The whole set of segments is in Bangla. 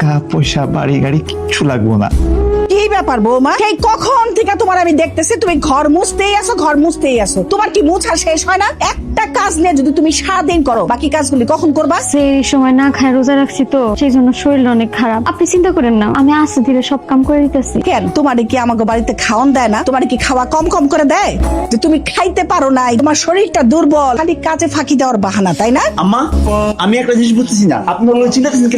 টাকা পয়সা বাড়ি গাড়ি কিচ্ছু লাগবো না। কি ব্যাপার বৌমা? সেই কখন থেকে তোমার আমি দেখতেছি তুমি ঘর মুছতেই আসো ঘর মুছতেই আসো তোমার কি মুছা শেষ হয় না? একটা কাজ নিয়ে যদি তুমি সারাদিন করো বাকি কাজগুলি কখন করবা? সেই সময় না খায় রোজা রাখছি তো সেই জন্য শরীর অনেক খারাপ। আপনি চিন্তা করেন না আমি আস্তে ধীরে সব কাম করে দিতেছি। কেন? তোমার কি আমাকে বাড়িতে খাওয়ান দেয় না? তোমার কি খাওয়া কম কম করে দেয়? যে তুমি খাইতে পারো নাই তোমার শরীরটা দুর্বল খালি কাজে ফাঁকি দেওয়ার বাহানা তাই না? আম্মা আমি একটা জিনিস বুঝতেছি না। আপনার লোক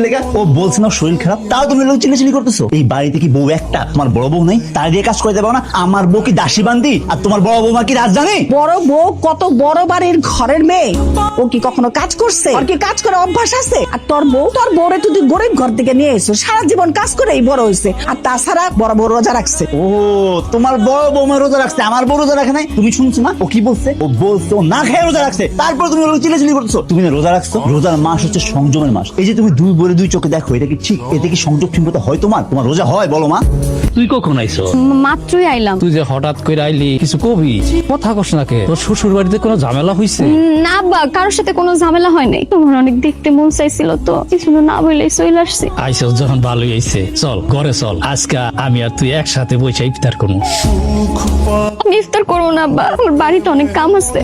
লেগা? ও বলছে না শরীর খারাপ তাও তুমি লোক চিল্লাচিল্লি করতেছো। এই বাড়িতে কি বউ একটা তোমার বড় বউ নেই তার দিয়ে কাজ করে দেবো না। আমার বউ কি দাসী বান্দি? আর তোমার বড় বৌমা কি বড় বউ কত বড় বাড়ির ঘরের মেয়ে। ও কি কখনো কাজ করছে? ওর কি কাজ করে অভ্যাস আছে? আর তোর বউ তোর বউরে তুই গরিব ঘর থেকে নিয়ে এসো সারা জীবন কাজ করেই বড় হয়েছে আর তাছাড়া বড় রোজা রাখছে। ও তোমার বড় বৌমা রোজা রাখছে আমার বউ রোজা রাখে নাই? তুমি শুনছো না? ও কি বলছে? ও বলছে ও না খেয়ে রোজা রাখছে। তারপর তুমি ওর চিল্লাচিল্লি করছ তুমি রোজা রাখছো? রোজার মাস হচ্ছে সংযমের মাস। এই যে তুমি দুই বলে দুই চোখে দেখো এটা কি ঠিক? এতে কি সংযোগ ঠিক মতো হয় তোমার? তোমার রোজা হয় বলো মা। তুই কখন আইছো মাত্রই আইলাম। তুই যে হঠাৎ করে আইলি কিছু কবি? কথা কস না কে? তোর শ্বশুর বাড়িতে কোনো ঝামেলা হইছে? না বা কারোর সাথে কোনো ঝামেলা হয় নাই। তোমার অনেক দেখতে মন চাইছিল তো কিছু না বলে চলে আসছি। যখন ভালোই আইছে। চল ঘরে চল। আজকে আমি আর তুই একসাথে বসে ইফতার করব আমি ইফতার করব না বা আমার বাড়িতে অনেক কাম আছে।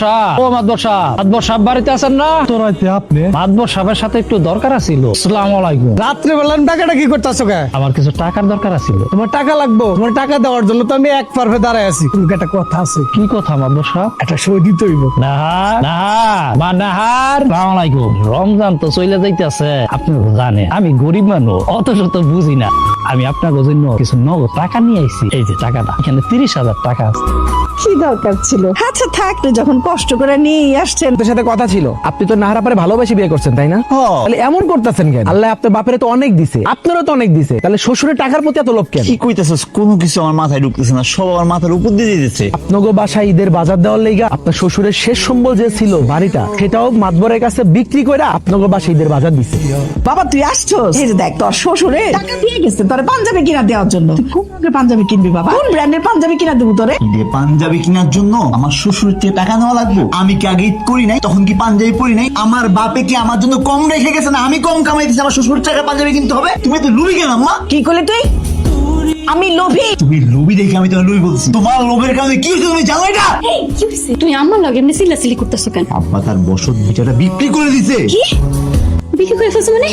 সাহেব ও মাতবর সাহেব বাড়িতে আছেন না? তোর হইতে আপনি? সাহেবের সাথে একটু দরকার আছিল। আসসালাম আলাইকুম। রাত্রে বেলা টাকাটা কি করতেছো কে? আমার কিছু টাকার দরকার আছিল তোমার টাকা লাগবো তোমার টাকা দেওয়ার জন্য তো আমি এক পারফে দাঁড়ায় আছি। তুমি একটা কথা আছে। কি কথা মাতবর সাহেব? একটা সই দিতে হইব। নাহার নাহার মা নাহার। সালাম আলাইকুম। রমজান তো চলে যাইতেছে আপনি জানেন আমি গরিব মানুষ অত শত বুঝি না। আমি আপনার জন্য কিছু নগদ টাকা নিয়ে আইছি। এই যে টাকাটা এখানে তিরিশ হাজার টাকা আছে। কি দরকার ছিল? আচ্ছা থাক তুই যখন কষ্ট করে নিয়ে আসছেন। তোর সাথে কথা ছিল। আপনি তো নাহারা পারে ভালোবেসে বিয়ে করছেন তাই না? হ্যাঁ। তাহলে এমন করতেছেন কেন? আল্লাহ আপনার বাপের তো অনেক দিছে। আপনারও তো অনেক দিছে। তাহলে শ্বশুরের টাকার প্রতি এত লোভ কেন? কি কইতেছস কোনো কিছু আমার মাথায় ঢুকতেছে না। সব আমার মাথার উপর দিয়ে দিতেছে। বাসায় ঈদের বাজার দেওয়ার লেগা আপনার শ্বশুরের শেষ সম্বল যে ছিল বাড়িটা সেটাও মাতবরের কাছে বিক্রি করে আপনাকে বাসায় ঈদের বাজার দিছে। বাবা তুই আসছস? এই যে দেখ তোর শ্বশুরে টাকা দিয়ে গেছে তোর পাঞ্জাবি কিনা দেওয়ার জন্য। তুই কোন রঙের পাঞ্জাবি কিনবি বাবা? কোন ব্র্যান্ডের পাঞ্জাবি কিনা দেবো তোরে? ঈদে পাঞ্জাবি কেনার জন্য আমার শ্বশুরের থেকে টাকা নেওয়া লাগবে? আমি কি আগে ঈদ করি নাই? তখন কি পাঞ্জাবি পরি নাই? আমার বাপে কি আমার জন্য কম রেখে গেছে না আমি কম কামাই দিচ্ছি আমার শ্বশুরের টাকা পাঞ্জাবি কিনতে হবে? তুমি তো লুবি কেন আম্মা? কি করলে তুই? আমি লোভী। তুমি লুবি দেখে আমি তোমার লুবি বলছি। তোমার লোভের কারণে কি হয়েছে তুমি জানো এটা? তুই আমার লগে এমনি চিল্লাচিল্লি করতেছো কেন? আব্বা তার বসত ভিটাটা বিক্রি করে দিছে। বিক্রি করে ফেলছো মানে?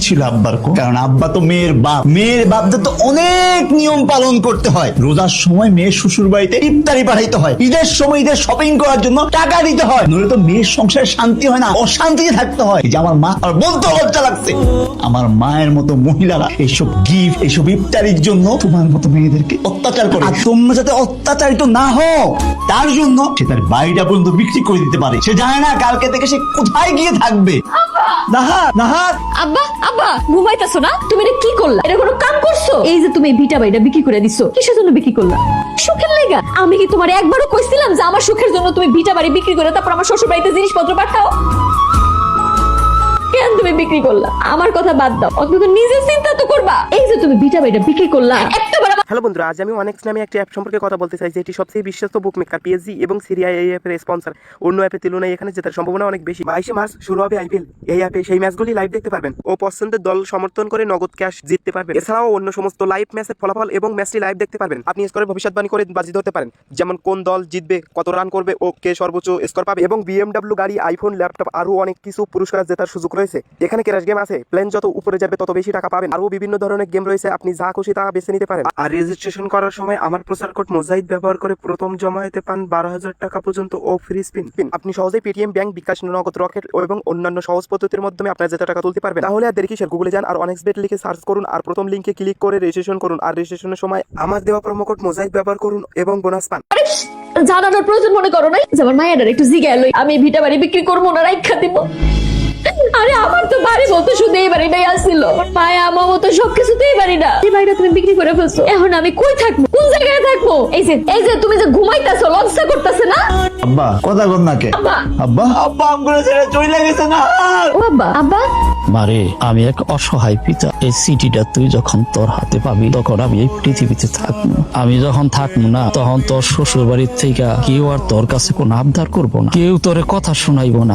ছিল আব্বার কো। কারণ আব্বা তো মেয়ের বাপ। মেয়ের বাপদের তো অনেক নিয়ম পালন করতে হয়। রোজার সময় মেয়ের শ্বশুর বাড়িতে ইফতারি পাঠাইতে হয়। ঈদের সময় ঈদের শপিং করার জন্য টাকা দিতে হয়। নইলে তো মেয়ের সংসারে শান্তি হয় না, অশান্তিতে থাকতে হয়। যে আমার মা আর বলতে লজ্জা লাগছে। আমার মায়ের মতো মহিলারা এইসব গিফট এইসব ইফতারির জন্য তোমার মতো মেয়েদেরকে অত্যাচার করে। আর তোমরা যাতে অত্যাচারিত না হও, তার জন্য সে তার বাড়িটা পর্যন্ত বিক্রি করে দিতে পারে। সে জানে না কালকে থেকে সে কোথায় গিয়ে থাকবে। আব্বা আব্বা না তুমি এটা কি করলা? এটা কোনো কাম করছ? এই যে তুমি ভিটা বিক্রি করে দিছো, কিসের জন্য বিক্রি করলা? সুখের আমি কি তোমার একবারও কইছিলাম যে আমার সুখের জন্য তুমি ভিটা বাড়ি বিক্রি করে তারপর আমার শ্বশুর বাড়িতে জিনিসপত্র পাঠাও? কেন তুমি বিক্রি করলা? আমার কথা বাদ দাও। অন্তত নিজের চিন্তা তো করবা। এই যে তুমি ভিটা বাড়িটা বিক্রি করলা। হ্যালো বন্ধুরা, আজ আমি অনেক্স নামে একটি অ্যাপ সম্পর্কে কথা বলতে চাই, যেটি সবচেয়ে বিশ্বস্ত বুক মেকার পিএসজি এবং সিরিয়া এই অ্যাপের স্পন্সর অন্য অ্যাপের তুলনায় এখানে জেতার সম্ভাবনা অনেক বেশি। বাইশে মার্চ শুরু হবে আইপিএল। এই অ্যাপে সেই ম্যাচগুলি লাইভ দেখতে পারবেন। ও পছন্দের দল সমর্থন করে নগদ ক্যাশ জিততে পারবেন। এছাড়াও অন্য সমস্ত লাইভ ম্যাচের ফলাফল এবং ম্যাচটি লাইভ দেখতে পারবেন। আপনি স্কোরের ভবিষ্যৎবাণী করে বাজি ধরতে পারেন। যেমন কোন দল জিতবে, কত রান করবে ও কে সর্বোচ্চ স্কোর পাবে। এবং বিএমডব্লিউ গাড়ি আইফোন ল্যাপটপ আরও অনেক কিছু পুরস্কার জেতার সুযোগ রয়েছে। এখানে ক্যাশ গেম আছে। প্লেন যত উপরে যাবে, তত বেশি টাকা পাবেন। আরও বিভিন্ন ধরনের গেম রয়েছে। আপনি যা খুশি তা বেছে নিতে পারেন। আর রেজিস্ট্রেশন করার সময় আমার প্রচার কোড মোজাহিদ ব্যবহার করে প্রথম জমা জমায়েতে পান বারো হাজার টাকা পর্যন্ত ও ফ্রি স্পিন আপনি সহজেই পেটিএম ব্যাংক বিকাশ, নগদ রকেট এবং অন্যান্য সহজ পদ্ধতির মাধ্যমে আপনার যেতে টাকা তুলতে পারবেন। তাহলে আর কিসের? গুগলে যান আর অনেক বেট লিখে সার্চ করুন আর প্রথম লিঙ্কে ক্লিক করে রেজিস্ট্রেশন করুন। আর রেজিস্ট্রেশনের সময় আমার দেওয়া প্রোমো কোড মোজাহিদ ব্যবহার করুন এবং বোনাস পান। জানানোর প্রয়োজন মনে করো নাই। যে আমার মায়ের একটু লই। আমি ভিটা বাড়ি বিক্রি করব না, রাইখা দিব। আরে আমার তো বাড়ি বলতে শুধু এই বাড়িটাই আসছিল মায়া আমার মতো এই বাড়িটা। এই বাড়িটা তুমি বিক্রি করে ফেলছো। এখন আমি কই থাকব? কোন জায়গায় থাকব? এই যে এই যে তুমি যে ঘুমাইতেছো লজ্জা করতেছে না? আব্বা কথা কর না কে? আব্বা। আব্বা? আব্বা আমগুলো ছেড়ে চলে গেছে না। ও আব্বা আব্বা। মারে আমি এক অসহায় পিতা। এই সিটিটা তুই যখন তোর হাতে পাবি তখন আমি এই পৃথিবীতে থাকব। আমি যখন থাকব না তখন তোর শ্বশুর বাড়ির থেকে কেউ আর তোর কাছে কোনো আবদার করব না। কেউ তোরে কথা শোনাইবো না।